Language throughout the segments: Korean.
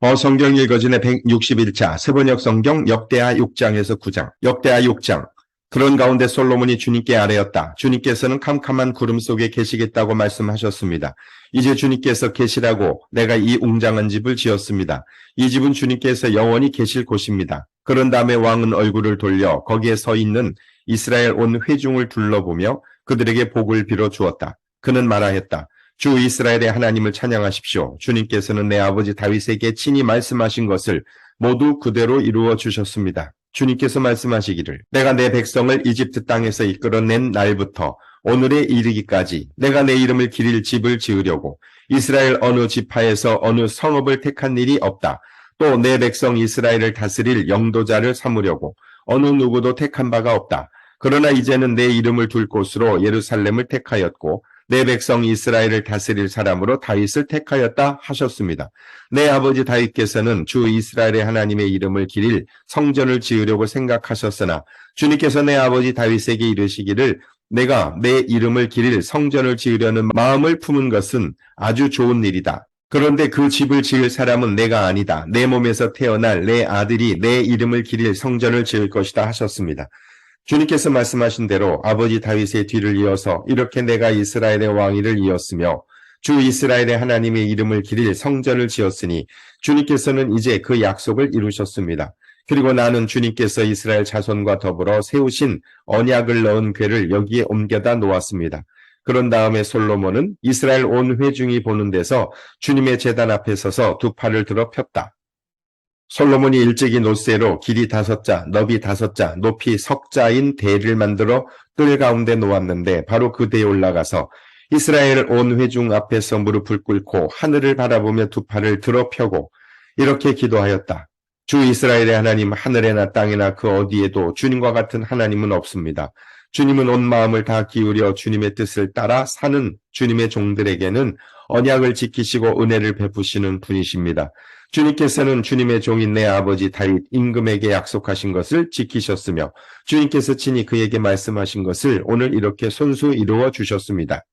어 성경 읽어진의 161차 세번역 성경 역대하 6장에서 9장 역대하 6장 그런 가운데 솔로몬이 주님께 아뢰었다. 주님께서는 캄캄한 구름 속에 계시겠다고 말씀하셨습니다. 이제 주님께서 계시라고 내가 이 웅장한 집을 지었습니다. 이 집은 주님께서 영원히 계실 곳입니다. 그런 다음에 왕은 얼굴을 돌려 거기에 서 있는 이스라엘 온 회중을 둘러보며 그들에게 복을 빌어 주었다. 그는 말하였다. 주 이스라엘의 하나님을 찬양하십시오. 주님께서는 내 아버지 다윗에게 친히 말씀하신 것을 모두 그대로 이루어 주셨습니다. 주님께서 말씀하시기를 내가 내 백성을 이집트 땅에서 이끌어낸 날부터 오늘에 이르기까지 내가 내 이름을 기릴 집을 지으려고 이스라엘 어느 지파에서 어느 성읍을 택한 일이 없다. 또 내 백성 이스라엘을 다스릴 영도자를 삼으려고 어느 누구도 택한 바가 없다. 그러나 이제는 내 이름을 둘 곳으로 예루살렘을 택하였고 내 백성 이스라엘을 다스릴 사람으로 다윗을 택하였다 하셨습니다. 내 아버지 다윗께서는 주 이스라엘의 하나님의 이름을 기릴 성전을 지으려고 생각하셨으나 주님께서 내 아버지 다윗에게 이르시기를 내가 내 이름을 기릴 성전을 지으려는 마음을 품은 것은 아주 좋은 일이다. 그런데 그 집을 지을 사람은 내가 아니다. 내 몸에서 태어날 내 아들이 내 이름을 기릴 성전을 지을 것이다 하셨습니다. 주님께서 말씀하신 대로 아버지 다윗의 뒤를 이어서 이렇게 내가 이스라엘의 왕위를 이었으며 주 이스라엘의 하나님의 이름을 기릴 성전을 지었으니 주님께서는 이제 그 약속을 이루셨습니다. 그리고 나는 주님께서 이스라엘 자손과 더불어 세우신 언약을 넣은 궤를 여기에 옮겨다 놓았습니다. 그런 다음에 솔로몬은 이스라엘 온 회중이 보는 데서 주님의 재단 앞에 서서 두 팔을 들어 폈다. 솔로몬이 일찍이 노쇠로 길이 다섯 자, 너비 다섯 자, 높이 석 자인 대를 만들어 뜰 가운데 놓았는데 바로 그 대에 올라가서 이스라엘 온 회중 앞에서 무릎을 꿇고 하늘을 바라보며 두 팔을 들어 펴고 이렇게 기도하였다. 주 이스라엘의 하나님 하늘에나 땅에나 그 어디에도 주님과 같은 하나님은 없습니다. 주님은 온 마음을 다 기울여 주님의 뜻을 따라 사는 주님의 종들에게는 언약을 지키시고 은혜를 베푸시는 분이십니다. 주님께서는 주님의 종인 내 아버지 다윗 임금에게 약속하신 것을 지키셨으며 주님께서 친히 그에게 말씀하신 것을 오늘 이렇게 손수 이루어 주셨습니다.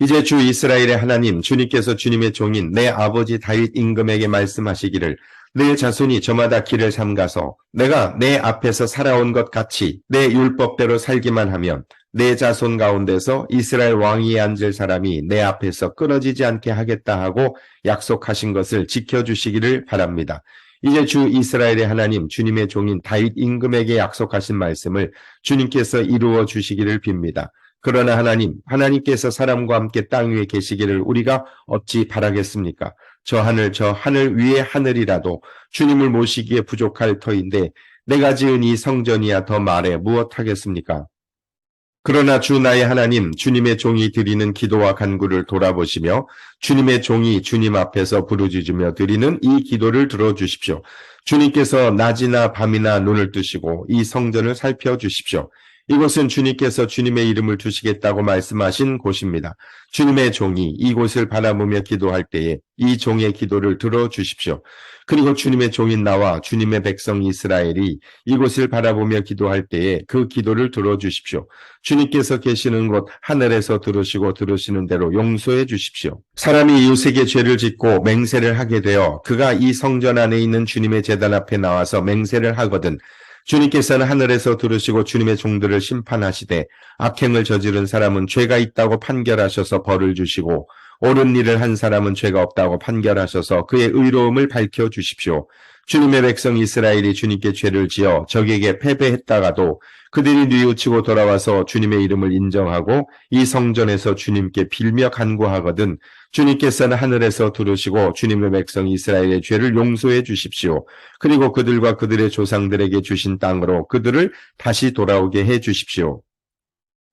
이제 주 이스라엘의 하나님 주님께서 주님의 종인 내 아버지 다윗 임금에게 말씀하시기를 내 자손이 저마다 길을 삼가서 내가 내 앞에서 살아온 것 같이 내 율법대로 살기만 하면 내 자손 가운데서 이스라엘 왕위에 앉을 사람이 내 앞에서 끊어지지 않게 하겠다 하고 약속하신 것을 지켜주시기를 바랍니다. 이제 주 이스라엘의 하나님 주님의 종인 다윗 임금에게 약속하신 말씀을 주님께서 이루어 주시기를 빕니다. 그러나 하나님, 하나님께서 사람과 함께 땅 위에 계시기를 우리가 어찌 바라겠습니까? 저 하늘, 저 하늘 위의 하늘이라도 주님을 모시기에 부족할 터인데 내가 지은 이 성전이야 더 말해 무엇하겠습니까? 그러나 주 나의 하나님, 주님의 종이 드리는 기도와 간구를 돌아보시며 주님의 종이 주님 앞에서 부르짖으며 드리는 이 기도를 들어주십시오. 주님께서 낮이나 밤이나 눈을 뜨시고 이 성전을 살펴주십시오. 이곳은 주님께서 주님의 이름을 두시겠다고 말씀하신 곳입니다. 주님의 종이 이곳을 바라보며 기도할 때에 이 종의 기도를 들어 주십시오. 그리고 주님의 종인 나와 주님의 백성 이스라엘이 이곳을 바라보며 기도할 때에 그 기도를 들어 주십시오. 주님께서 계시는 곳 하늘에서 들으시고 들으시는 대로 용서해 주십시오. 사람이 이웃에게 죄를 짓고 맹세를 하게 되어 그가 이 성전 안에 있는 주님의 재단 앞에 나와서 맹세를 하거든 주님께서는 하늘에서 들으시고 주님의 종들을 심판하시되 악행을 저지른 사람은 죄가 있다고 판결하셔서 벌을 주시고 옳은 일을 한 사람은 죄가 없다고 판결하셔서 그의 의로움을 밝혀 주십시오. 주님의 백성 이스라엘이 주님께 죄를 지어 적에게 패배했다가도 그들이 뉘우치고 돌아와서 주님의 이름을 인정하고 이 성전에서 주님께 빌며 간구하거든 주님께서는 하늘에서 들으시고 주님의 백성 이스라엘의 죄를 용서해 주십시오. 그리고 그들과 그들의 조상들에게 주신 땅으로 그들을 다시 돌아오게 해 주십시오.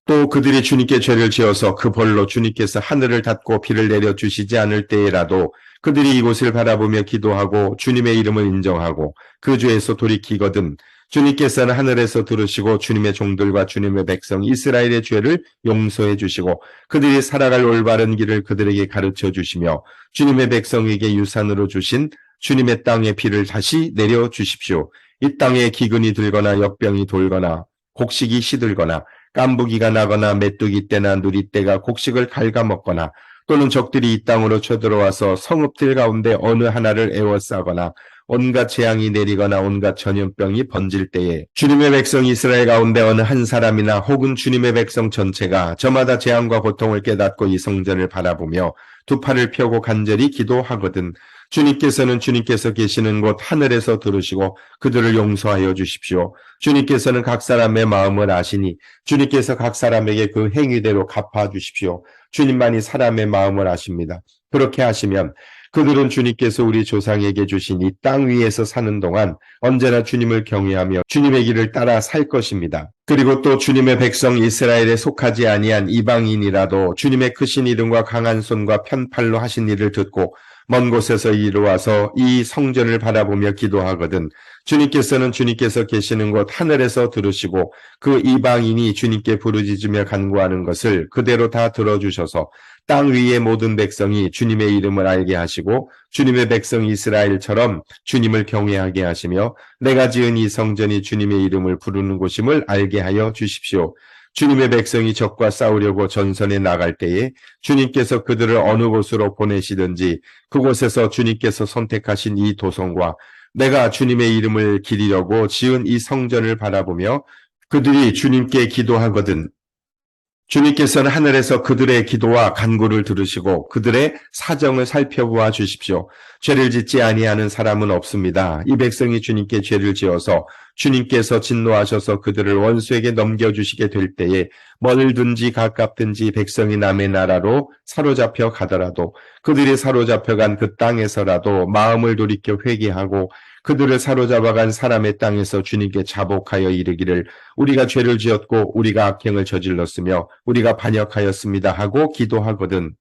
또 그들이 주님께 죄를 지어서 그 벌로 주님께서 하늘을 닫고 비를 내려 주시지 않을 때에라도 그들이 이곳을 바라보며 기도하고 주님의 이름을 인정하고 그 죄에서 돌이키거든 주님께서는 하늘에서 들으시고 주님의 종들과 주님의 백성 이스라엘의 죄를 용서해 주시고 그들이 살아갈 올바른 길을 그들에게 가르쳐 주시며 주님의 백성에게 유산으로 주신 주님의 땅의 비를 다시 내려 주십시오. 이 땅에 기근이 들거나 역병이 돌거나 곡식이 시들거나 깐부기가 나거나 메뚜기 때나 누리 때가 곡식을 갉아먹거나 또는 적들이 이 땅으로 쳐들어와서 성읍들 가운데 어느 하나를 에워싸거나 온갖 재앙이 내리거나 온갖 전염병이 번질 때에 주님의 백성 이스라엘 가운데 어느 한 사람이나 혹은 주님의 백성 전체가 저마다 재앙과 고통을 깨닫고 이 성전을 바라보며 두 팔을 펴고 간절히 기도하거든 주님께서는 주님께서 계시는 곳 하늘에서 들으시고 그들을 용서하여 주십시오. 주님께서는 각 사람의 마음을 아시니 주님께서 각 사람에게 그 행위대로 갚아 주십시오. 주님만이 사람의 마음을 아십니다. 그렇게 하시면 그들은 주님께서 우리 조상에게 주신 이 땅 위에서 사는 동안 언제나 주님을 경외하며 주님의 길을 따라 살 것입니다. 그리고 또 주님의 백성 이스라엘에 속하지 아니한 이방인이라도 주님의 크신 이름과 강한 손과 편팔로 하신 일을 듣고 먼 곳에서 이루어서 이 성전을 바라보며 기도하거든 주님께서는 주님께서 계시는 곳 하늘에서 들으시고 그 이방인이 주님께 부르짖으며 간구하는 것을 그대로 다 들어주셔서 땅 위의 모든 백성이 주님의 이름을 알게 하시고 주님의 백성 이스라엘처럼 주님을 경외하게 하시며 내가 지은 이 성전이 주님의 이름을 부르는 곳임을 알게 하여 주십시오. 주님의 백성이 적과 싸우려고 전선에 나갈 때에 주님께서 그들을 어느 곳으로 보내시든지 그곳에서 주님께서 선택하신 이 도성과 내가 주님의 이름을 기리려고 지은 이 성전을 바라보며 그들이 주님께 기도하거든 주님께서는 하늘에서 그들의 기도와 간구를 들으시고 그들의 사정을 살펴보아 주십시오. 죄를 짓지 아니하는 사람은 없습니다. 이 백성이 주님께 죄를 지어서 주님께서 진노하셔서 그들을 원수에게 넘겨주시게 될 때에 멀든지 가깝든지 백성이 남의 나라로 사로잡혀 가더라도 그들이 사로잡혀간 그 땅에서라도 마음을 돌이켜 회개하고 그들을 사로잡아간 사람의 땅에서 주님께 자복하여 이르기를 우리가 죄를 지었고 우리가 악행을 저질렀으며 우리가 반역하였습니다 하고 기도하거든.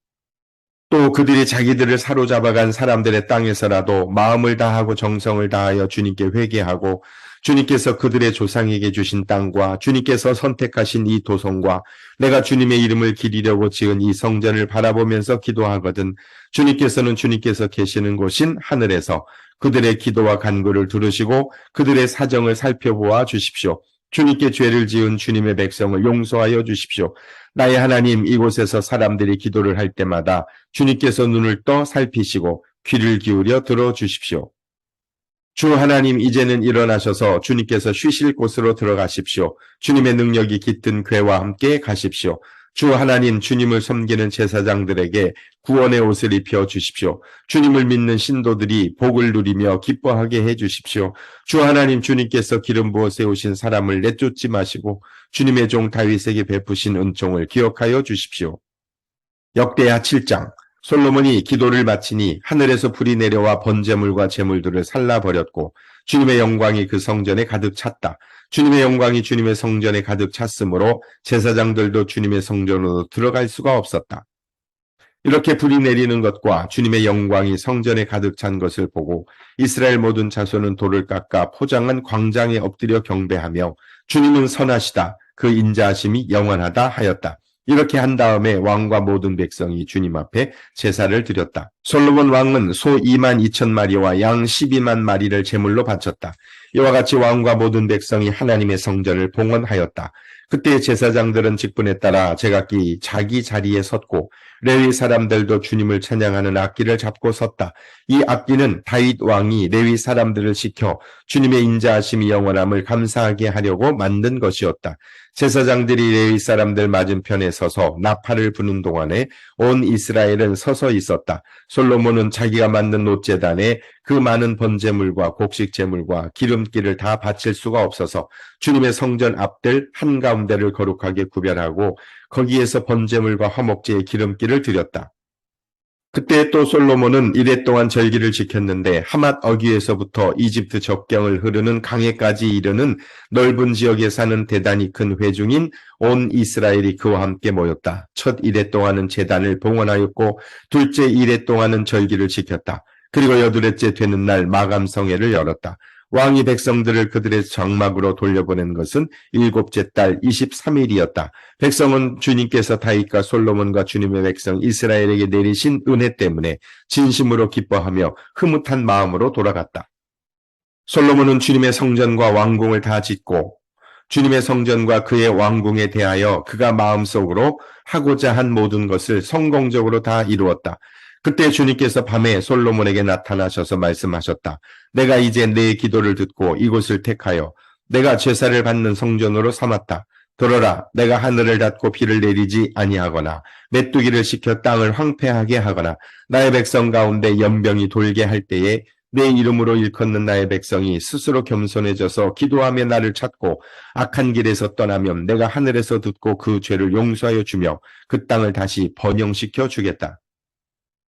또 그들이 자기들을 사로잡아간 사람들의 땅에서라도 마음을 다하고 정성을 다하여 주님께 회개하고 주님께서 그들의 조상에게 주신 땅과 주님께서 선택하신 이 도성과 내가 주님의 이름을 기리려고 지은 이 성전을 바라보면서 기도하거든 주님께서는 주님께서 계시는 곳인 하늘에서 그들의 기도와 간구를 들으시고 그들의 사정을 살펴보아 주십시오. 주님께 죄를 지은 주님의 백성을 용서하여 주십시오. 나의 하나님 이곳에서 사람들이 기도를 할 때마다 주님께서 눈을 떠 살피시고 귀를 기울여 들어 주십시오. 주 하나님 이제는 일어나셔서 주님께서 쉬실 곳으로 들어가십시오. 주님의 능력이 깃든 괴와 함께 가십시오. 주 하나님 주님을 섬기는 제사장들에게 구원의 옷을 입혀 주십시오. 주님을 믿는 신도들이 복을 누리며 기뻐하게 해 주십시오. 주 하나님 주님께서 기름 부어 세우신 사람을 내쫓지 마시고 주님의 종 다윗에게 베푸신 은총을 기억하여 주십시오. 역대하 7장 솔로몬이 기도를 마치니 하늘에서 불이 내려와 번제물과 제물들을 살라버렸고 주님의 영광이 그 성전에 가득 찼다. 주님의 영광이 주님의 성전에 가득 찼으므로 제사장들도 주님의 성전으로 들어갈 수가 없었다. 이렇게 불이 내리는 것과 주님의 영광이 성전에 가득 찬 것을 보고 이스라엘 모든 자손은 돌을 깎아 포장한 광장에 엎드려 경배하며 주님은 선하시다. 그 인자하심이 영원하다 하였다. 이렇게 한 다음에 왕과 모든 백성이 주님 앞에 제사를 드렸다. 솔로몬 왕은 소 2만 2천 마리와 양 12만 마리를 제물로 바쳤다. 이와 같이 왕과 모든 백성이 하나님의 성전을 봉헌하였다. 그때 제사장들은 직분에 따라 제각기 자기 자리에 섰고 레위 사람들도 주님을 찬양하는 악기를 잡고 섰다. 이 악기는 다윗 왕이 레위 사람들을 시켜 주님의 인자하심이 영원함을 감사하게 하려고 만든 것이었다. 제사장들이 레위 사람들 맞은편에 서서 나팔을 부는 동안에 온 이스라엘은 서서 있었다. 솔로몬은 자기가 만든 노제단에 그 많은 번제물과 곡식제물과 기름기를 다 바칠 수가 없어서 주님의 성전 앞들 한가운데를 거룩하게 구별하고 거기에서 번제물과 화목제의 기름기를 드렸다. 그때 또 솔로몬은 이래 동안 절기를 지켰는데 하맛 어귀에서부터 이집트 접경을 흐르는 강에까지 이르는 넓은 지역에 사는 대단히 큰 회중인 온 이스라엘이 그와 함께 모였다. 첫 이래 동안은 재단을 봉헌하였고 둘째 이래 동안은 절기를 지켰다. 그리고 여드레째 되는 날 마감성회를 열었다. 왕이 백성들을 그들의 장막으로 돌려보낸 것은 일곱째 달 23일이었다. 백성은 주님께서 다윗과 솔로몬과 주님의 백성 이스라엘에게 내리신 은혜 때문에 진심으로 기뻐하며 흐뭇한 마음으로 돌아갔다. 솔로몬은 주님의 성전과 왕궁을 다 짓고 주님의 성전과 그의 왕궁에 대하여 그가 마음속으로 하고자 한 모든 것을 성공적으로 다 이루었다. 그때 주님께서 밤에 솔로몬에게 나타나셔서 말씀하셨다. 내가 이제 내 기도를 듣고 이곳을 택하여 내가 제사를 받는 성전으로 삼았다. 들어라, 내가 하늘을 닫고 비를 내리지 아니하거나 메뚜기를 시켜 땅을 황폐하게 하거나 나의 백성 가운데 연병이 돌게 할 때에 내 이름으로 일컫는 나의 백성이 스스로 겸손해져서 기도하며 나를 찾고 악한 길에서 떠나면 내가 하늘에서 듣고 그 죄를 용서하여 주며 그 땅을 다시 번영시켜 주겠다.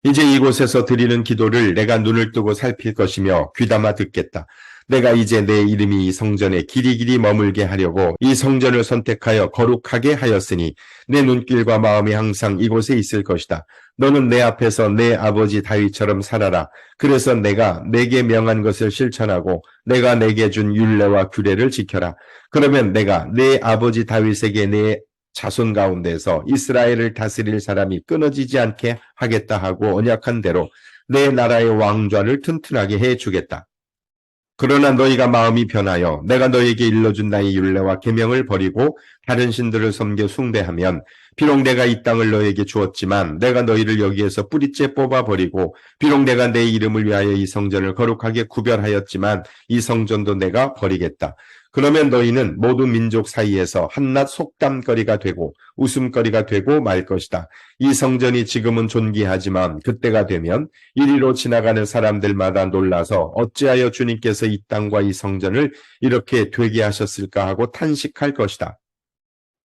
이제 이곳에서 드리는 기도를 내가 눈을 뜨고 살필 것이며 귀담아 듣겠다. 내가 이제 내 이름이 이 성전에 길이길이 머물게 하려고 이 성전을 선택하여 거룩하게 하였으니 내 눈길과 마음이 항상 이곳에 있을 것이다. 너는 내 앞에서 내 아버지 다윗처럼 살아라. 그래서 내가 내게 명한 것을 실천하고 내가 내게 준 율례와 규례를 지켜라. 그러면 내가 내 아버지 다윗에게 내 자손 가운데서 이스라엘을 다스릴 사람이 끊어지지 않게 하겠다 하고 언약한 대로 내 나라의 왕좌를 튼튼하게 해 주겠다. 그러나 너희가 마음이 변하여 내가 너희에게 일러준 나의 율례와 계명을 버리고 다른 신들을 섬겨 숭배하면 비록 내가 이 땅을 너희에게 주었지만 내가 너희를 여기에서 뿌리째 뽑아 버리고 비록 내가 내 이름을 위하여 이 성전을 거룩하게 구별하였지만 이 성전도 내가 버리겠다. 그러면 너희는 모든 민족 사이에서 한낱 속담거리가 되고 웃음거리가 되고 말 것이다. 이 성전이 지금은 존귀하지만 그때가 되면 이리로 지나가는 사람들마다 놀라서 어찌하여 주님께서 이 땅과 이 성전을 이렇게 되게 하셨을까 하고 탄식할 것이다.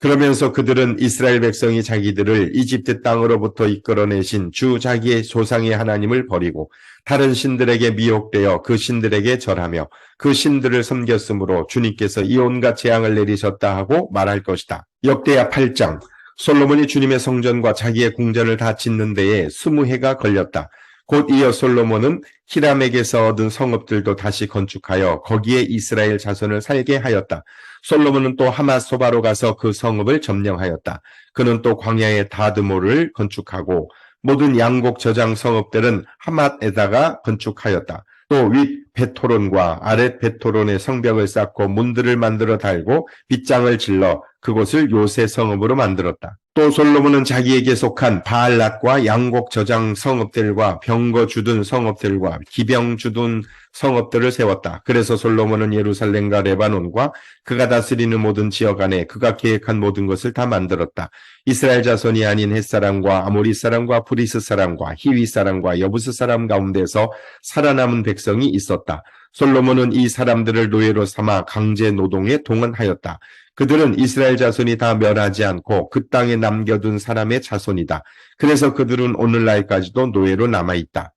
그러면서 그들은 이스라엘 백성이 자기들을 이집트 땅으로부터 이끌어내신 주 자기의 조상의 하나님을 버리고 다른 신들에게 미혹되어 그 신들에게 절하며 그 신들을 섬겼으므로 주님께서 이 온갖 재앙을 내리셨다 하고 말할 것이다. 역대하 8장 솔로몬이 주님의 성전과 자기의 궁전을 다 짓는 데에 스무 해가 걸렸다. 곧 이어 솔로몬은 히람에게서 얻은 성읍들도 다시 건축하여 거기에 이스라엘 자손을 살게 하였다. 솔로몬은 또 하마소바로 가서 그 성읍을 점령하였다. 그는 또 광야의 다드모를 건축하고 모든 양곡 저장 성읍들은 하맛에다가 건축하였다. 또 윗 베토론과 아랫 베토론의 성벽을 쌓고 문들을 만들어 달고 빗장을 질러 그곳을 요새 성읍으로 만들었다. 또 솔로몬은 자기에게 속한 바알랏과 양곡 저장 성읍들과 병거 주둔 성읍들과 기병 주둔 성읍들을 세웠다. 그래서 솔로몬은 예루살렘과 레바논과 그가 다스리는 모든 지역 안에 그가 계획한 모든 것을 다 만들었다. 이스라엘 자손이 아닌 햇사람과 아모리 사람과 브리스 사람과 히위 사람과 여부스 사람 가운데서 살아남은 백성이 있었다. 솔로몬은 이 사람들을 노예로 삼아 강제 노동에 동원하였다. 그들은 이스라엘 자손이 다 멸하지 않고 그 땅에 남겨둔 사람의 자손이다. 그래서 그들은 오늘날까지도 노예로 남아있다.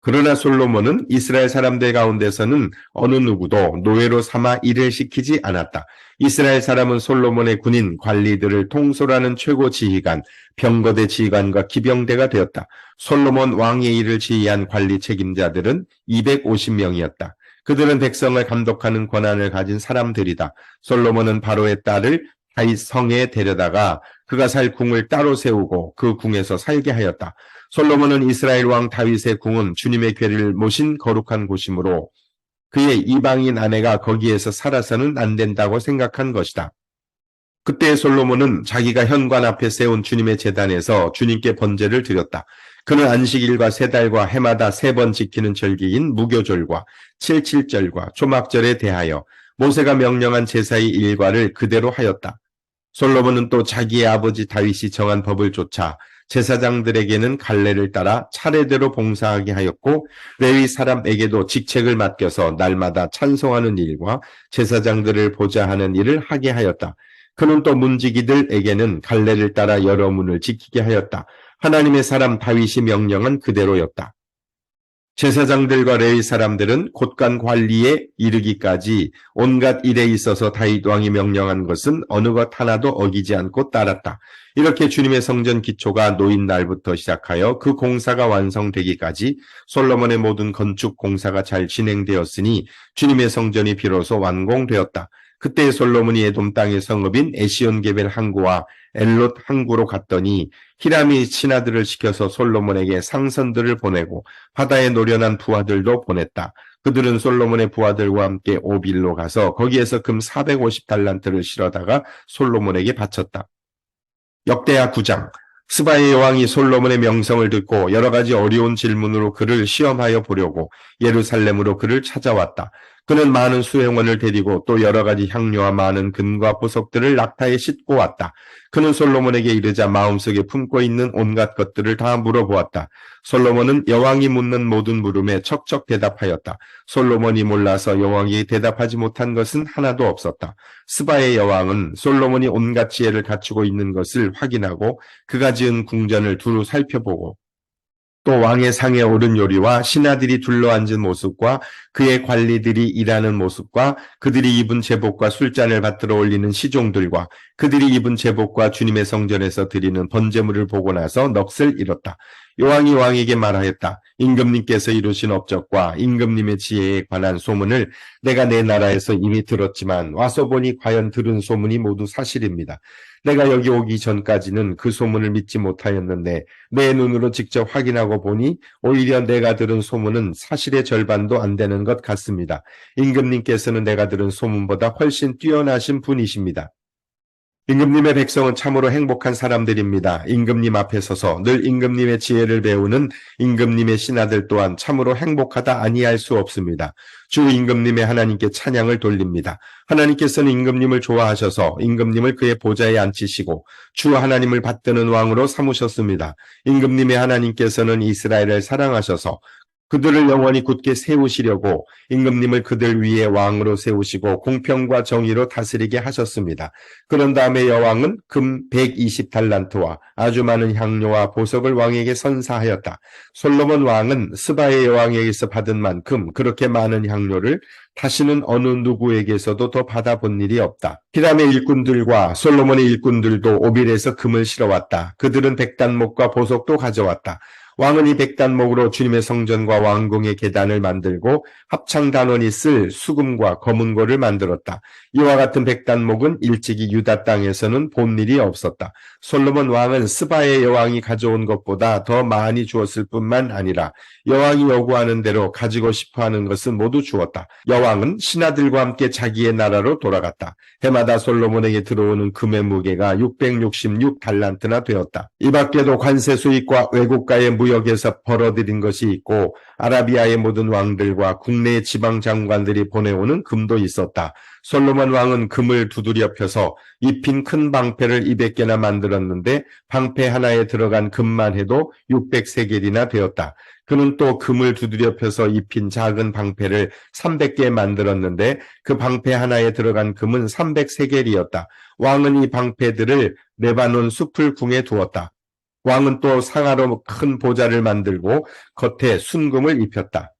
그러나 솔로몬은 이스라엘 사람들 가운데서는 어느 누구도 노예로 삼아 일을 시키지 않았다. 이스라엘 사람은 솔로몬의 군인 관리들을 통솔하는 최고 지휘관, 병거대 지휘관과 기병대가 되었다. 솔로몬 왕의 일을 지휘한 관리 책임자들은 250명이었다. 그들은 백성을 감독하는 권한을 가진 사람들이다. 솔로몬은 바로의 딸을 다윗 성에 데려다가 그가 살 궁을 따로 세우고 그 궁에서 살게 하였다. 솔로몬은 이스라엘 왕 다윗의 궁은 주님의 괴를 모신 거룩한 곳이므로 그의 이방인 아내가 거기에서 살아서는 안 된다고 생각한 것이다. 그때 솔로몬은 자기가 현관 앞에 세운 주님의 재단에서 주님께 번제를 드렸다. 그는 안식일과 세 달과 해마다 세 번 지키는 절기인 무교절과 칠칠절과 초막절에 대하여 모세가 명령한 제사의 일과를 그대로 하였다. 솔로몬은 또 자기의 아버지 다윗이 정한 법을 쫓아 제사장들에게는 갈래를 따라 차례대로 봉사하게 하였고 레위 사람에게도 직책을 맡겨서 날마다 찬송하는 일과 제사장들을 보자 하는 일을 하게 하였다. 그는 또 문지기들에게는 갈래를 따라 여러 문을 지키게 하였다. 하나님의 사람 다윗이 명령한 그대로였다. 제사장들과 레위 사람들은 곳간 관리에 이르기까지 온갖 일에 있어서 다윗 왕이 명령한 것은 어느 것 하나도 어기지 않고 따랐다. 이렇게 주님의 성전 기초가 놓인 날부터 시작하여 그 공사가 완성되기까지 솔로몬의 모든 건축 공사가 잘 진행되었으니 주님의 성전이 비로소 완공되었다. 그때 솔로몬이 에돔 땅의 성읍인 에시온 게벨 항구와 엘롯 항구로 갔더니 히람이 신하들을 시켜서 솔로몬에게 상선들을 보내고 바다에 노련한 부하들도 보냈다. 그들은 솔로몬의 부하들과 함께 오빌로 가서 거기에서 금 450달란트를 실어다가 솔로몬에게 바쳤다. 역대하 9장 스바의 여왕이 솔로몬의 명성을 듣고 여러 가지 어려운 질문으로 그를 시험하여 보려고 예루살렘으로 그를 찾아왔다. 그는 많은 수행원을 데리고 또 여러 가지 향료와 많은 금과 보석들을 낙타에 싣고 왔다. 그는 솔로몬에게 이르자 마음속에 품고 있는 온갖 것들을 다 물어보았다. 솔로몬은 여왕이 묻는 모든 물음에 척척 대답하였다. 솔로몬이 몰라서 여왕이 대답하지 못한 것은 하나도 없었다. 스바의 여왕은 솔로몬이 온갖 지혜를 갖추고 있는 것을 확인하고 그가 지은 궁전을 두루 살펴보고 또 왕의 상에 오른 요리와 신하들이 둘러앉은 모습과 그의 관리들이 일하는 모습과 그들이 입은 제복과 술잔을 받들어 올리는 시종들과 그들이 입은 제복과 주님의 성전에서 드리는 번제물을 보고 나서 넋을 잃었다. 요왕이 왕에게 말하였다. 임금님께서 이루신 업적과 임금님의 지혜에 관한 소문을 내가 내 나라에서 이미 들었지만 와서 보니 과연 들은 소문이 모두 사실입니다. 내가 여기 오기 전까지는 그 소문을 믿지 못하였는데 내 눈으로 직접 확인하고 보니 오히려 내가 들은 소문은 사실의 절반도 안 되는 것 같습니다. 임금님께서는 내가 들은 소문보다 훨씬 뛰어나신 분이십니다. 임금님의 백성은 참으로 행복한 사람들입니다. 임금님 앞에 서서 늘 임금님의 지혜를 배우는 임금님의 신하들 또한 참으로 행복하다 아니할 수 없습니다. 주 임금님의 하나님께 찬양을 돌립니다. 하나님께서는 임금님을 좋아하셔서 임금님을 그의 보좌에 앉히시고 주 하나님을 받드는 왕으로 삼으셨습니다. 임금님의 하나님께서는 이스라엘을 사랑하셔서 그들을 영원히 굳게 세우시려고 임금님을 그들 위에 왕으로 세우시고 공평과 정의로 다스리게 하셨습니다. 그런 다음에 여왕은 금 120달란트와 아주 많은 향료와 보석을 왕에게 선사하였다. 솔로몬 왕은 스바의 여왕에게서 받은 만큼 그렇게 많은 향료를 다시는 어느 누구에게서도 더 받아본 일이 없다. 히람의 일꾼들과 솔로몬의 일꾼들도 오빌에서 금을 실어왔다. 그들은 백단목과 보석도 가져왔다. 왕은 이 백단목으로 주님의 성전과 왕궁의 계단을 만들고 합창단원이 쓸 수금과 검은고를 만들었다. 이와 같은 백단목은 일찍이 유다 땅에서는 본 일이 없었다. 솔로몬 왕은 스바의 여왕이 가져온 것보다 더 많이 주었을 뿐만 아니라 여왕이 요구하는 대로 가지고 싶어 하는 것은 모두 주었다. 여왕은 신하들과 함께 자기의 나라로 돌아갔다. 해마다 솔로몬에게 들어오는 금의 무게가 666 달란트나 되었다. 이 밖에도 관세 수입과 외국가의 무 역에서 벌어들인 것이 있고 아라비아의 모든 왕들과 국내 지방 장관들이 보내오는 금도 있었다. 솔로몬 왕은 금을 두드려 펴서 입힌 큰 방패를 200개나 만들었는데 방패 하나에 들어간 금만 해도 600세겔이나 되었다. 그는 또 금을 두드려 펴서 입힌 작은 방패를 300개 만들었는데 그 방패 하나에 들어간 금은 300세겔이었다. 왕은 이 방패들을 레바논 숲을 궁에 두었다. 왕은 또 상하로 큰 보좌를 만들고 겉에 순금을 입혔다.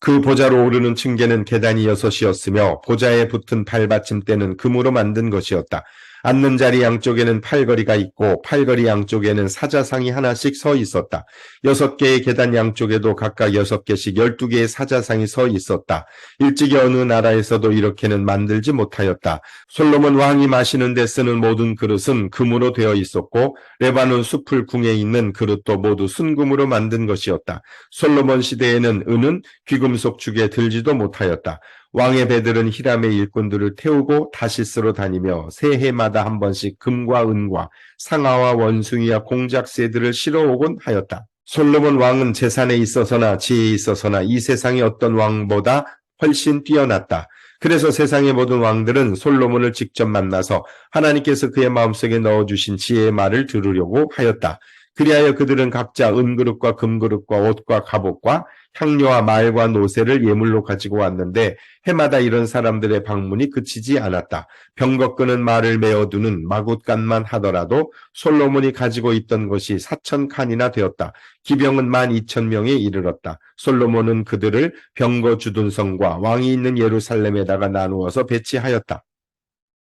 그 보좌로 오르는 층계는 계단이 여섯이었으며 보좌에 붙은 발받침대는 금으로 만든 것이었다. 앉는 자리 양쪽에는 팔걸이가 있고 팔걸이 양쪽에는 사자상이 하나씩 서 있었다. 여섯 개의 계단 양쪽에도 각각 여섯 개씩 열두 개의 사자상이 서 있었다. 일찍이 어느 나라에서도 이렇게는 만들지 못하였다. 솔로몬 왕이 마시는 데 쓰는 모든 그릇은 금으로 되어 있었고 레바논 숲을 궁에 있는 그릇도 모두 순금으로 만든 것이었다. 솔로몬 시대에는 은은 귀금속 축에 들지도 못하였다. 왕의 배들은 히람의 일꾼들을 태우고 다시스로 다니며 새해마다 한 번씩 금과 은과 상아와 원숭이와 공작새들을 실어오곤 하였다. 솔로몬 왕은 재산에 있어서나 지혜에 있어서나 이 세상의 어떤 왕보다 훨씬 뛰어났다. 그래서 세상의 모든 왕들은 솔로몬을 직접 만나서 하나님께서 그의 마음속에 넣어주신 지혜의 말을 들으려고 하였다. 그리하여 그들은 각자 은그릇과 금그릇과 옷과 갑옷과 향료와 말과 노새를 예물로 가지고 왔는데 해마다 이런 사람들의 방문이 그치지 않았다. 병거 끄는 말을 메어두는 마굿간만 하더라도 솔로몬이 가지고 있던 것이 사천 칸이나 되었다. 기병은 만 이천 명에 이르렀다. 솔로몬은 그들을 병거 주둔성과 왕이 있는 예루살렘에다가 나누어서 배치하였다.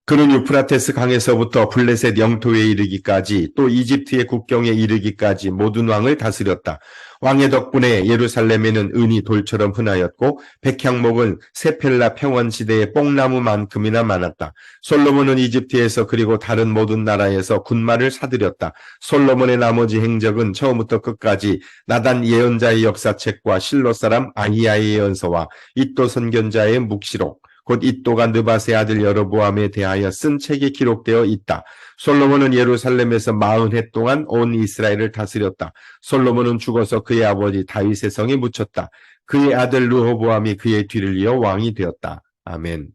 그는 유프라테스 강에서부터 블레셋 영토에 이르기까지 또 이집트의 국경에 이르기까지 모든 왕을 다스렸다. 왕의 덕분에 예루살렘에는 은이 돌처럼 흔하였고 백향목은 세펠라 평원 시대의 뽕나무만큼이나 많았다. 솔로몬은 이집트에서 그리고 다른 모든 나라에서 군마를 사들였다. 솔로몬의 나머지 행적은 처음부터 끝까지 나단 예언자의 역사책과 실로 사람 아히야의 예언서와 이또 선견자의 묵시록 곧 이또가 느바세 아들 여로보암에 대하여 쓴 책이 기록되어 있다. 솔로몬은 예루살렘에서 마흔 해 동안 온 이스라엘을 다스렸다. 솔로몬은 죽어서 그의 아버지 다윗의 성에 묻혔다. 그의 아들 르호보암이 그의 뒤를 이어 왕이 되었다. 아멘.